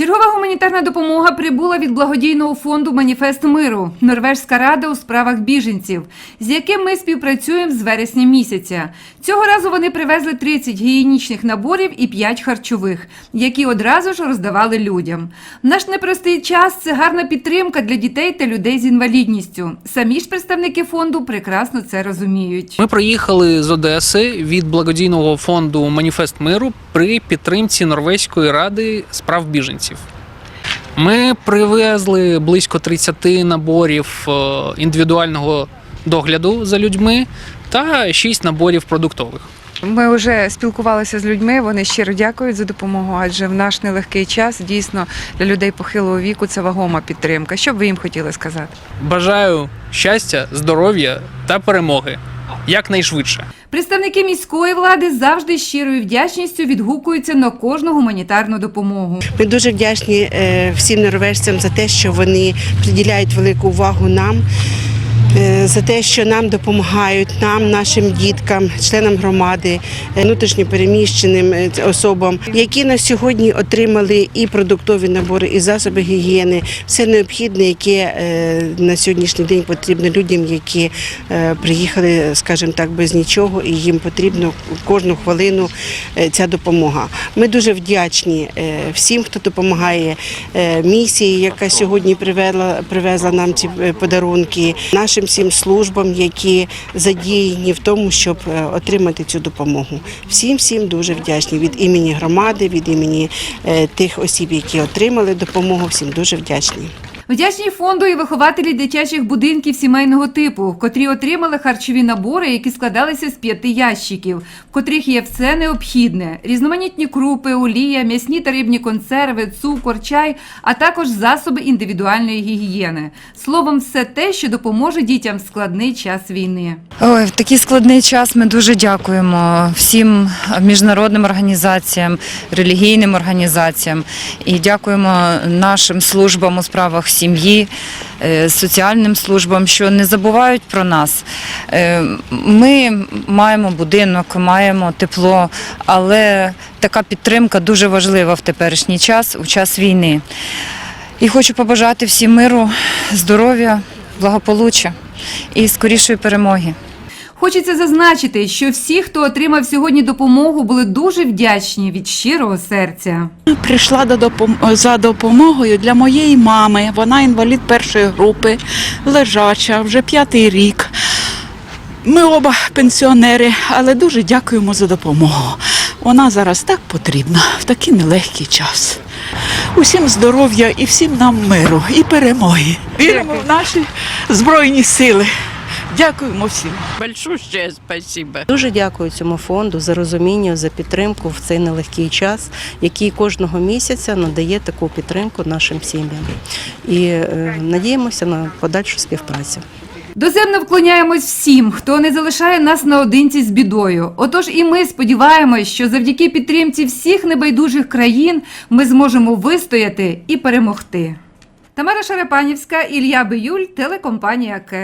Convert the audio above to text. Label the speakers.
Speaker 1: Чергова гуманітарна допомога прибула від благодійного фонду Маніфест миру Норвежська рада у справах біженців, з яким ми співпрацюємо з вересня місяця. Цього разу вони привезли 30 гігієнічних наборів і 5 харчових, які одразу ж роздавали людям. Наш непростий час це гарна підтримка для дітей та людей з інвалідністю. Самі ж представники фонду прекрасно це розуміють.
Speaker 2: Ми приїхали з Одеси від благодійного фонду Маніфест миру при підтримці Норвезької ради справ біженців. Ми привезли близько 30 наборів е, індивідуального догляду за людьми та 6 наборів продуктових.
Speaker 3: Ми вже спілкувалися з людьми. Вони щиро дякують за допомогу, адже в наш нелегкий час дійсно для людей похилого віку це вагома підтримка. Що б ви їм хотіли сказати?
Speaker 2: Бажаю щастя, здоров'я та перемоги якнайшвидше.
Speaker 1: Представники міської влади завжди щирою вдячністю відгукуються на кожну гуманітарну допомогу.
Speaker 4: Ми дуже вдячні е, всім норвежцям за те, що вони приділяють велику увагу нам. Е, За те, що нам допомагають, нам, нашим діткам, членам громади, е, внутрішньопереміщеним е, особам, які на сьогодні отримали і продуктові набори, і засоби гігієни, все необхідне, яке на сьогоднішній день потрібно людям, які приїхали, скажімо так, без нічого, і їм потрібно кожну хвилину ця допомога. Ми дуже вдячні всім, хто допомагає місії, яка сьогодні привезла, привезла нам ці подарунки, нашим всім службам, які задіяні в тому, щоб е, отримати цю допомогу. Всім всім дуже вдячні від імені громади, від імені е, тих осіб, які отримали допомогу. Всім дуже вдячні.
Speaker 1: Вдячні фонду і вихователі дитячих будинків сімейного типу, котрі отримали харчові набори, які складалися з п'яти ящиків, в котрих є все необхідне: різноманітні крупи, олія, м'ясні та рибні консерви, цукор, чай, а також засоби індивідуальної гігієни. Словом, все те, що допоможе дітям в складний час війни.
Speaker 5: Ой, в такий складний час ми дуже дякуємо всім міжнародним організаціям, релігійним організаціям і дякуємо нашим службам у справах сім'ї, е, соціальним службам, що не забувають про нас. Е, Ми маємо будинок, маємо тепло, але така підтримка дуже важлива в теперішній час, у час війни. І хочу побажати всім миру, здоров'я, благополуччя і скорішої перемоги.
Speaker 1: Хочеться зазначити, що всі, хто отримав сьогодні допомогу, були дуже вдячні від щирого серця.
Speaker 6: Прийшла до допом- за допомогою для моєї мами. Вона інвалід першої групи, лежача, вже п'ятий рік. Ми оба пенсіонери, але дуже дякуємо за допомогу. Вона зараз так потрібна в такий нелегкий час. Усім здоров'я і всім нам миру і перемоги. Віримо в наші збройні сили. Дякуємо всім.
Speaker 7: Большущее спасибо.
Speaker 8: Дуже дякую цьому фонду за розуміння, за підтримку в цей нелегкий час, який кожного місяця надає таку підтримку нашим сім'ям. І е, надіємося на подальшу співпрацю.
Speaker 1: Доземно вклоняємось всім, хто не залишає нас наодинці з бідою. Отож і ми сподіваємось, що завдяки підтримці всіх небайдужих країн ми зможемо вистояти і перемогти. Тамара Шарапанівська, Ілля Биюль, телекомпанія КЕ.